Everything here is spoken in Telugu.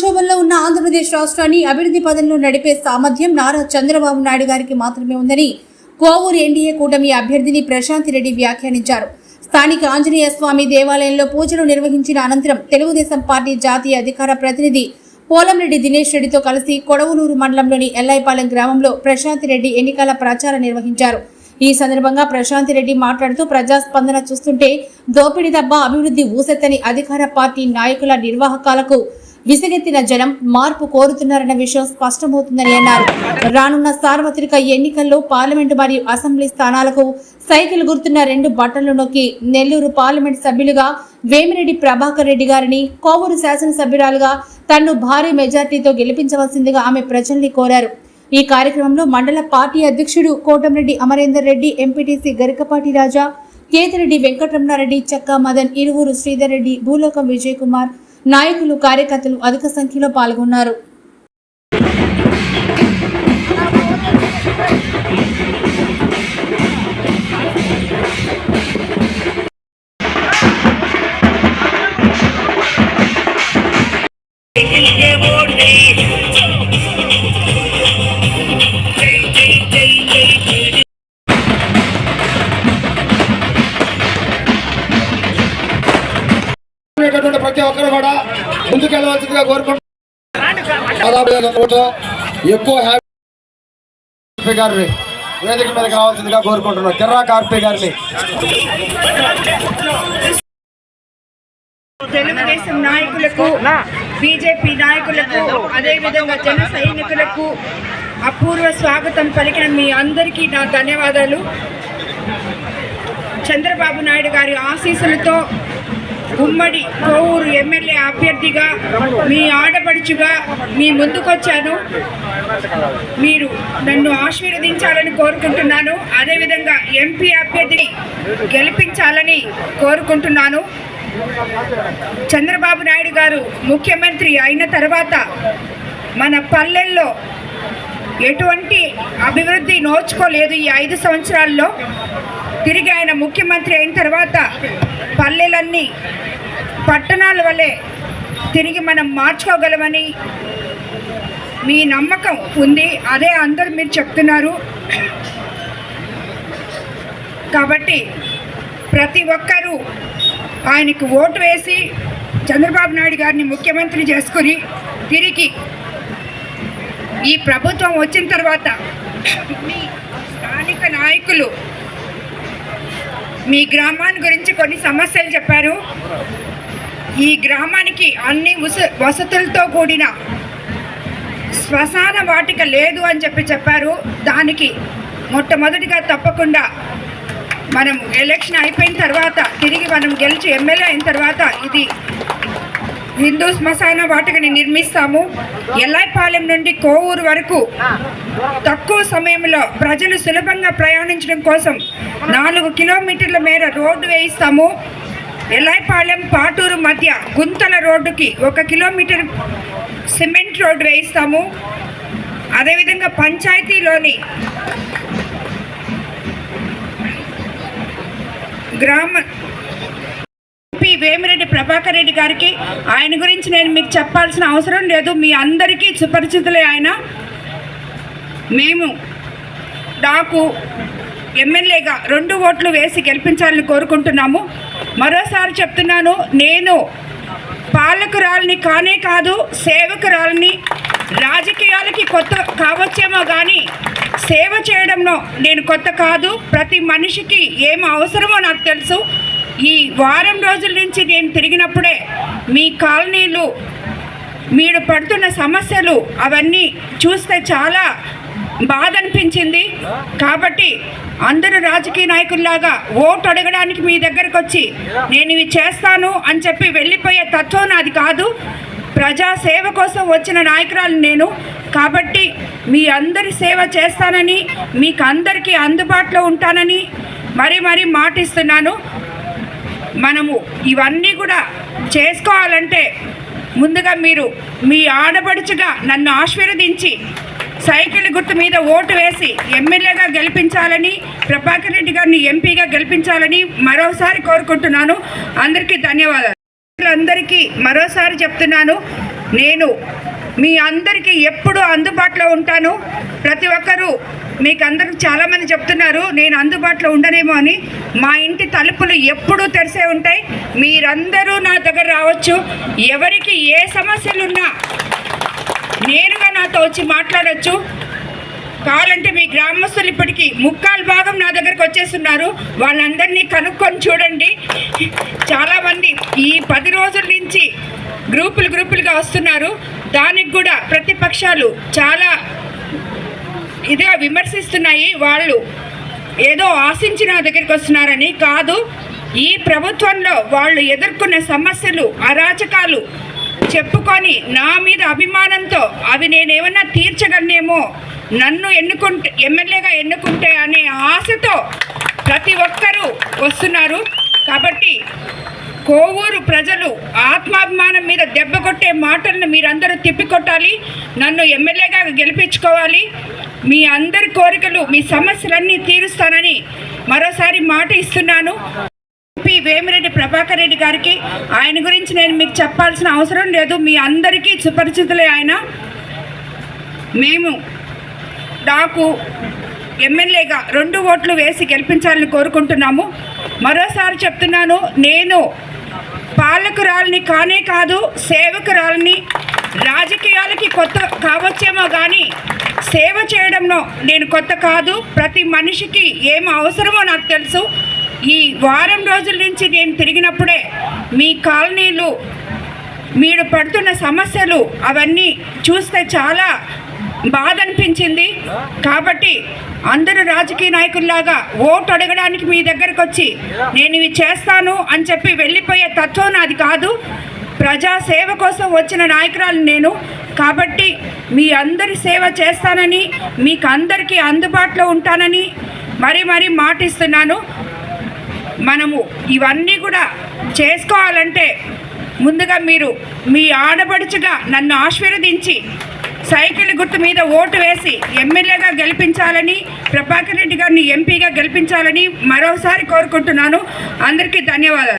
సంక్షోభంలో ఉన్న ఆంధ్రప్రదేశ్ రాష్ట్రాన్ని అభివృద్ధి పదంలో నడిపే సామర్థ్యం నారా చంద్రబాబు నాయుడు గారికి మాత్రమే ఉందని కోవూరు ఎన్డీఏ కూటమి అభ్యర్థిని ప్రశాంతి రెడ్డి వ్యాఖ్యానించారు. స్థానిక ఆంజనేయ స్వామి దేవాలయంలో పూజలు నిర్వహించిన అనంతరం తెలుగుదేశం పార్టీ జాతీయ అధికార ప్రతినిధి పోలంరెడ్డి దినేష్ రెడ్డితో కలిసి కొడవలూరు మండలంలోని ఎల్లాయిపాలెం గ్రామంలో ప్రశాంతి రెడ్డి ఎన్నికల ప్రచారం నిర్వహించారు. ఈ సందర్భంగా ప్రశాంతి రెడ్డి మాట్లాడుతూ ప్రజాస్పందన చూస్తుంటే దోపిడీ తప్ప అభివృద్ధి ఊసెత్తని అధికార పార్టీ నాయకుల నిర్వాహకాలకు విసిగెత్తిన జనం మార్పు కోరుతున్నారన్న విషయం స్పష్టమవుతుందని అన్నారు. రానున్న సార్వత్రిక ఎన్నికల్లో పార్లమెంటు మరియు అసెంబ్లీ స్థానాలకు సైకిల్ గుర్తున్న రెండు బట్టలు నొక్కి నెల్లూరు పార్లమెంట్ సభ్యులుగా వేమిరెడ్డి ప్రభాకర్ రెడ్డి గారిని కోవూరు శాసనసభ్యురాలుగా తన్ను భారీ మెజార్టీతో గెలిపించవలసిందిగా ఆమె ప్రజల్ని కోరారు. ఈ కార్యక్రమంలో మండల పార్టీ అధ్యక్షుడు కోటంరెడ్డి అమరేందర్ రెడ్డి ఎంపీటీసీ గరికపాటి రాజా కేతిరెడ్డి వెంకటరమణారెడ్డి చక్కా మదన్ ఇరువురు శ్రీధర్ రెడ్డి భూలోకం విజయ్ కుమార్ నాయకులు కార్యకర్తలు అధిక సంఖ్యలో పాల్గొన్నారు. ఉండేటటువంటి కోరుకుంటున్నాను ఎక్కువ హ్యాపీ గారిని వేదిక మీద కావాల్సిందిగా కోరుకుంటున్నాను కిర్రా కార్పే గారిని. తెలుగుదేశం నాయకులకు బీజేపీ నాయకులకు అదేవిధంగా జన సైనికులకు అపూర్వ స్వాగతం పలికిన మీ అందరికీ నా ధన్యవాదాలు. చంద్రబాబు నాయుడు గారి ఆశీస్సులతో ఉమ్మడి కోవూరు ఎమ్మెల్యే అభ్యర్థిగా మీ ఆడపడుచుగా మీ ముందుకొచ్చాను. మీరు నన్ను ఆశీర్వదించాలని కోరుకుంటున్నాను. అదేవిధంగా ఎంపీ అభ్యర్థిని గెలిపించాలని కోరుకుంటున్నాను. చంద్రబాబు నాయుడు గారు ముఖ్యమంత్రి అయిన తర్వాత మన పల్లెల్లో ఎటువంటి అభివృద్ధి నోచుకోలేదు ఈ ఐదు సంవత్సరాల్లో. తిరిగి ఆయన ముఖ్యమంత్రి అయిన తర్వాత పల్లెలన్నీ పట్టణాల వలె తిరిగి మనం మార్చుకోగలమని మీ నమ్మకం ఉంది. అదే అందరూ మీరు చెప్తున్నారు. కాబట్టి ప్రతి ఒక్కరూ ఆయనకు ఓటు వేసి చంద్రబాబు నాయుడు గారిని ముఖ్యమంత్రి చేసుకుని తిరిగి ఈ ప్రభుత్వం వచ్చిన తర్వాత మీ స్థానిక నాయకులు మీ గ్రామాన్ని గురించి కొన్ని సమస్యలు చెప్పారు. ఈ గ్రామానికి అన్ని వస వసతులతో కూడిన శ్మశాన వాటిక లేదు అని చెప్పి చెప్పారు. దానికి మొట్టమొదటిగా తప్పకుండా మనం ఎలక్షన్ అయిపోయిన తర్వాత తిరిగి మనం గెలిచి ఎమ్మెల్యే అయిన తర్వాత ఇది హిందూ శ్మశాన వాటికని నిర్మిస్తాము. ఎల్లాయిపాలెం నుండి కోవూరు వరకు తక్కువ సమయంలో ప్రజలు సులభంగా ప్రయాణించడం కోసం నాలుగు కిలోమీటర్ల మేర రోడ్డు వేయిస్తాము. ఎల్లాయిపాలెం పాటూరు మధ్య గుంతల రోడ్డుకి ఒక కిలోమీటర్ సిమెంట్ రోడ్డు వేయిస్తాము. అదేవిధంగా పంచాయతీలోని గ్రామ ఎంపీ వేమిరెడ్డి ప్రభాకర్ రెడ్డి గారికి ఆయన గురించి నేను మీకు చెప్పాల్సిన అవసరం లేదు. మీ అందరికీ సుపరిచితులే ఆయన. మేము నాకు ఎమ్మెల్యేగా రెండు ఓట్లు వేసి గెలిపించాలని కోరుకుంటున్నాము. మరోసారి చెప్తున్నాను నేను పాలకురాలని కానే కాదు సేవకురాలని రాజకీయాలకి కొత్త కావచ్చేమో కానీ సేవ చేయడంలో నేను కొత్త కాదు. ప్రతి మనిషికి ఏం అవసరమో నాకు తెలుసు. ఈ వారం రోజుల నుంచి నేను తిరిగినప్పుడే మీ కాలనీలు మీరు పడుతున్న సమస్యలు అవన్నీ చూస్తే చాలా బాధ అనిపించింది కాబట్టి అందరూ రాజకీయ నాయకుల్లాగా ఓటు అడగడానికి మీ దగ్గరకు వచ్చి నేను ఇవి చేస్తాను అని చెప్పి వెళ్ళిపోయే తత్వం నాది కాదు. ప్రజా సేవ కోసం వచ్చిన నాయకురాలు నేను. కాబట్టి మీ అందరి సేవ చేస్తానని మీకు అందరికీ అందుబాటులో ఉంటానని మరీ మరీ మాటిస్తున్నాను. మనము ఇవన్నీ కూడా చేసుకోవాలంటే ముందుగా మీరు మీ ఆడపడుచుగా నన్ను ఆశీర్వదించి సైకిల్ గుర్తు మీద ఓటు వేసి ఎమ్మెల్యేగా గెలిపించాలని ప్రభాకర్ రెడ్డి గారిని ఎంపీగా గెలిపించాలని మరోసారి కోరుకుంటున్నాను. అందరికీ ధన్యవాదాలు. అందరికీ మరోసారి చెప్తున్నాను. నేను మీ అందరికీ ఎప్పుడు అందుబాటులో ఉంటాను. ప్రతి ఒక్కరూ మీకు అందరూ చాలామంది చెప్తున్నారు నేను అందుబాటులో ఉండనేమో అని. మా ఇంటి తలుపులు ఎప్పుడూ తెరిసే ఉంటాయి. మీరందరూ నా దగ్గర రావచ్చు. ఎవరికి ఏ సమస్యలున్నా నేరుగా నాతో వచ్చి మాట్లాడచ్చు. కావాలంటే మీ గ్రామస్తులు ఇప్పటికీ ముక్కాలు భాగం నా దగ్గరకు వచ్చేస్తున్నారు. వాళ్ళందరినీ కనుక్కొని చూడండి. చాలామంది ఈ పది రోజుల నుంచి గ్రూపులు గ్రూపులుగా వస్తున్నారు. దానికి కూడా ప్రతిపక్షాలు చాలా ఇదిగా విమర్శిస్తున్నాయి. వాళ్ళు ఏదో ఆశించి నా దగ్గరికి వస్తున్నారని కాదు. ఈ ప్రభుత్వంలో వాళ్ళు ఎదుర్కొన్న సమస్యలు అరాచకాలు చెప్పుకొని నా మీద అభిమానంతో అవి నేనేమన్నా తీర్చగలనేమో నన్ను ఎన్నుకుంటే ఎమ్మెల్యేగా ఎన్నుకుంటే అనే ఆశతో ప్రతి ఒక్కరూ వస్తున్నారు. కాబట్టి కోవూరు ప్రజలు ఆత్మాభిమానం మీద దెబ్బ కొట్టే మాటలను మీరందరూ తిప్పికొట్టాలి. నన్ను ఎమ్మెల్యేగా గెలిపించుకోవాలి. మీ అందరి కోరికలు మీ సమస్యలన్నీ తీరుస్తానని మరోసారి మాట ఇస్తున్నాను. వేమిరెడ్డి ప్రభాకర్ రెడ్డి గారికి. ఆయన గురించి నేను మీకు చెప్పాల్సిన అవసరం లేదు. మీ అందరికీ సుపరిచితులే ఆయన. మేము నాకు ఎమ్మెల్యేగా రెండు ఓట్లు వేసి గెలిపించాలని కోరుకుంటున్నాము. మరోసారి చెప్తున్నాను నేను పాలకురాలని కానే కాదు సేవకురాలని రాజకీయాలకి కొత్త కావచ్చేమో కానీ సేవ చేయడంలో నేను కొత్త కాదు. ప్రతి మనిషికి ఏం అవసరమో నాకు తెలుసు. ఈ వారం రోజుల నుంచి నేను తిరిగినప్పుడే మీ కాలనీలు మీరు పడుతున్న సమస్యలు అవన్నీ చూస్తే చాలా బాధ అనిపించింది కాబట్టి అందరూ రాజకీయ నాయకుల్లాగా ఓటు అడగడానికి మీ దగ్గరకు వచ్చి నేను ఇవి చేస్తాను అని చెప్పి వెళ్ళిపోయే తత్వం నాది కాదు. ప్రజాసేవ కోసం వచ్చిన నాయకురాలు నేను. కాబట్టి మీ అందరి సేవ చేస్తానని మీకు అందరికీ అందుబాటులో ఉంటానని మరీ మరీ మాటిస్తున్నాను. మనము ఇవన్నీ కూడా చేసుకోవాలంటే ముందుగా మీరు మీ ఆడపడుచుగా నన్ను ఆశీర్వదించి సైకిల్ గుర్తు మీద ఓటు వేసి ఎమ్మెల్యేగా గెలిపించాలని ప్రభాకర్ రెడ్డి గారిని ఎంపీగా గెలిపించాలని మరోసారి కోరుకుంటున్నాను. అందరికీ ధన్యవాదాలు.